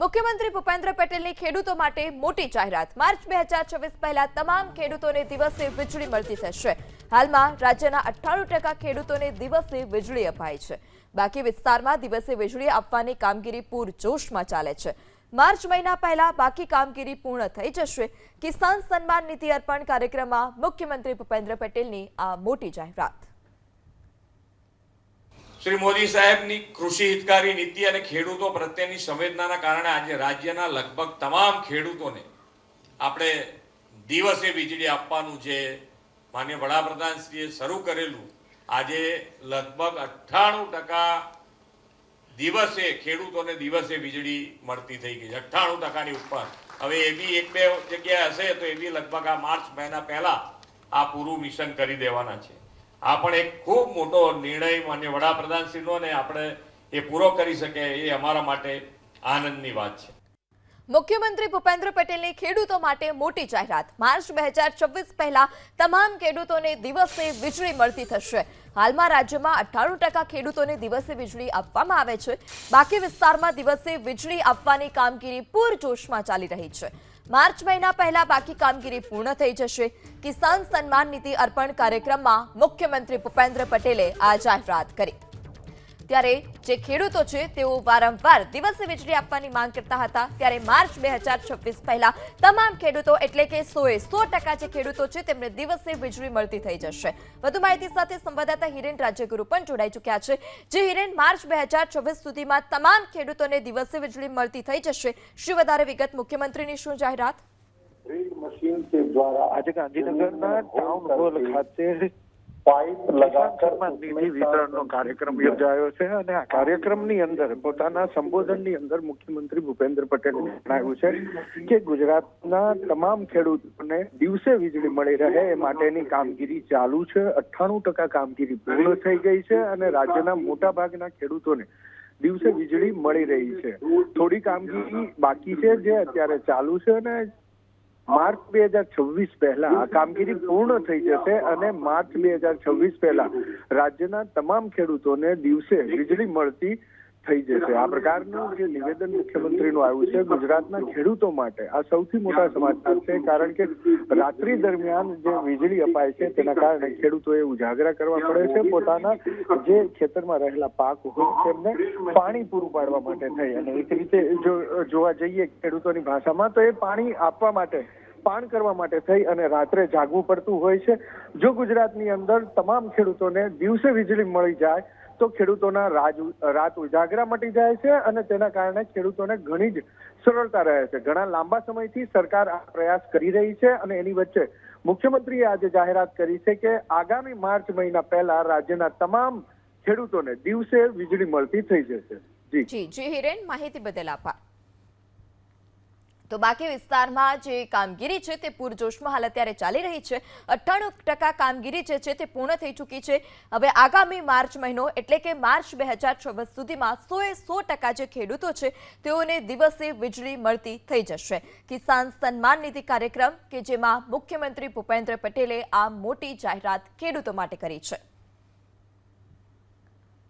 મુખ્યમંત્રી ભૂપેન્દ્ર પટેલની ખેડૂતો માટે મોટી જાહેરાત. માર્ચ બે હજાર છવ્વીસ પહેલા તમામ ખેડૂતોને દિવસે વીજળી મળતી થશે. હાલમાં રાજ્યના અઠ્ઠાણું ટકા ખેડૂતોને દિવસે વીજળી અપાય છે. બાકી વિસ્તારમાં દિવસે વીજળી આપવાની કામગીરી પૂરજોશમાં ચાલે છે. માર્ચ મહિના પહેલા બાકી કામગીરી પૂર્ણ થઈ જશે. કિસાન સન્માન નિધિ અર્પણ કાર્યક્રમમાં મુખ્યમંત્રી ભૂપેન્દ્ર પટેલની આ મોટી જાહેરાત. શ્રી મોદી સાહેબની કૃષિ હિતકારી નીતિ અને ખેડૂતો પ્રત્યેની સંવેદનાના કારણે આજે રાજ્યના લગભગ તમામ ખેડૂતોને આપણે દિવસે વીજળી આપવાનું છે માન્ય વડાપ્રધાનશ્રીએ શરૂ કરેલું, આજે લગભગ અઠ્ઠાણું ટકા દિવસે ખેડૂતોને દિવસે વીજળી મળતી થઈ ગઈ છે. અઠ્ઠાણું ટકાની ઉપર. હવે એવી એક બે જગ્યાએ હશે તો એવી લગભગ આ માર્ચ મહિના પહેલા આ પૂરું મિશન કરી દેવાના છે. આ પણ એક ખૂબ મોટો નિર્ણય માન્ય વડાપ્રધાનશ્રીનો ને આપણે એ પૂરો કરી શકે એ અમારા માટે આનંદની વાત છે. મુખ્યમંત્રી ભૂપેન્દ્ર પટેલની ખેડૂતો માટે મોટી જાહેરાત. માર્ચ બે હજાર છવ્વીસ પહેલા તમામ ખેડૂતોને દિવસે વીજળી મળતી થશે. હાલમાં રાજ્યમાં અઠ્ઠાણું ટકા ખેડૂતોને દિવસે વીજળી આપવામાં આવે છે. બાકી વિસ્તારમાં દિવસે વીજળી આપવાની કામગીરી પૂરજોશમાં ચાલી રહી છે. માર્ચ મહિના પહેલા બાકી કામગીરી પૂર્ણ થઈ જશે. કિસાન સન્માન નીતિ અર્પણ કાર્યક્રમમાં મુખ્યમંત્રી ભૂપેન્દ્ર પટેલે આ જાહેરાત કરી. ત્યારે જે ખેડૂતો છે તેઓ વારંવાર દિવસે વીજળી આપવાની માંગ કરતા હતા. ત્યારે માર્ચ બે હજાર છવ્વીસ પહેલા તમામ ખેડૂતો એટલે કે સોએ સો ટકા જે ખેડૂતો છે તેમને દિવસે વીજળી મળતી થઈ જશે. વધુ માહિતી સાથે સંવાદદાતા હિરેન રાજ્યગુરુ પણ જોડાઈ ચૂક્યા છે. જે હિરેન માર્ચ બે હજાર છવ્વીસ સુધીમાં તમામ ખેડૂતોને દિવસે વીજળી મળતી થઈ જશે. શું વધારે વિગત મુખ્યમંત્રીની શું જાહેરાત? મશીન દ્વારા આજે ગાંધીનગરના ટાઉન હોલ ખાતે પાઇપ લગાવકર નિધિ વિતરણનો કાર્યક્રમ યોજાયો છે અને આ કાર્યક્રમની અંદર પોતાના સંબોધનની અંદર મુખ્યમંત્રી ભૂપેન્દ્ર પટેલે જણાવ્યું છે કે ગુજરાતના તમામ ખેડૂતોને દિવસે વીજળી મળી રહે એ માટેની કામગીરી ચાલુ છે. અઠ્ઠાણું ટકા કામગીરી પૂર્ણ થઈ ગઈ છે અને રાજ્યના મોટા મોટાભાગના ખેડૂતોને દિવસે વીજળી મળી રહી છે. થોડી કામગીરી બાકી છે જે અત્યારે ચાલુ છે અને માર્ચ બે હજાર છવ્વીસ પહેલા આ કામગીરી પૂર્ણ થઈ જશે અને માર્ચ બે હજાર છવ્વીસ પહેલા રાજ્યના તમામ ખેડૂતોને દિવસે વીજળી મળતી થઈ જશે. આ પ્રકારનું જે નિવેદન મુખ્યમંત્રીનું આવ્યું છે ગુજરાતના ખેડૂતો માટે આ સૌથી મોટા સમાચાર છે કારણ કે રાત્રિ દરમિયાન જે વીજળી અપાય છે તેના કારણે ખેડૂતોએ ઉજાગરા કરવા પડે છે. પોતાના જે ખેતરમાં રહેલા પાક હોય તેમને પાણી પૂરું પાડવા માટે થઈ. અને એક રીતે જો જોવા જઈએ ખેડૂતોની ભાષામાં તો એ પાણી આપવા માટે પાણ કરવા માટે થઈ અને રાત્રે જાગવું પડતું હોય છે. જો ગુજરાતની અંદર તમામ ખેડૂતોને દિવસે વીજળી મળી જાય, તો ખેડૂતોના રાત ઉજાગરા મટી જાય છે અને તેના કારણે ખેડૂતોને ઘણી જ સરળતા રહે છે. ઘણા લાંબા સમયથી સરકાર આ પ્રયાસ કરી રહી છે અને એની વચ્ચે મુખ્યમંત્રીએ આજે જાહેરાત કરી છે કે આગામી માર્ચ મહિના પહેલા રાજ્યના તમામ ખેડૂતોને દિવસે વીજળી મળતી થઈ જશે. જી. જી હિરેન માહિતી બદલ આભાર. તો બાકી વિસ્તારમાં જે કામગીરી છે તે પૂરજોશમાં હાલ અત્યારે ચાલી રહી છે. અઠ્ઠાણું ટકા કામગીરી જે છે તે પૂર્ણ થઈ ચૂકી છે. હવે આગામી માર્ચ મહિનો એટલે કે માર્ચ બે હજાર છવ્વીસ સુધીમાં સોએ સો ટકા જે ખેડૂતો છે તેઓને દિવસે વીજળી મળતી થઈ જશે. કિસાન સન્માન નિધિ કાર્યક્રમ કે જેમાં મુખ્યમંત્રી ભૂપેન્દ્ર પટેલે આ મોટી જાહેરાત ખેડૂતો માટે કરી છે.